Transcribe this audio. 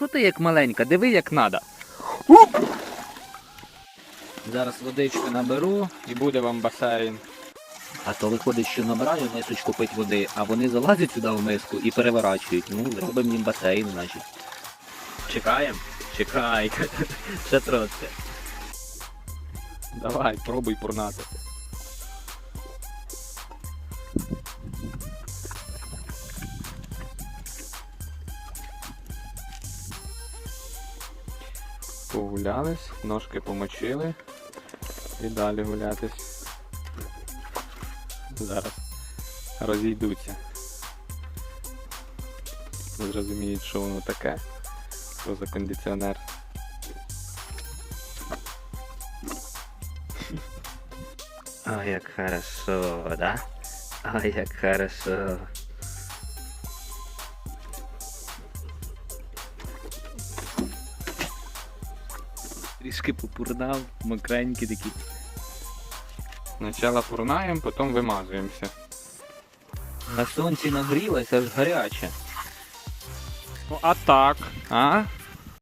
Що ти як маленька? Диви як надо. Зараз водички наберу і буде вам басейн. А то виходить, що набираю мисочку пить води, а вони залазять сюди в миску і переворачують. Ну, зробимо їм басейн, значить. Чекаємо? Чекай. Ще трошки. Давай, пробуй пурнати. Погулялись, ножки помочили і далі гулятись. Зараз розійдуться. Зрозуміють, що воно таке. Що за кондиціонер. Ой, як хорошо, да? Ой, як хорошо. Трішки попурнав, мокренькі такі. Спочатку пурнаємо, потім вимазуємося. На сонці нагрілося, аж гаряче. Ну а так. А?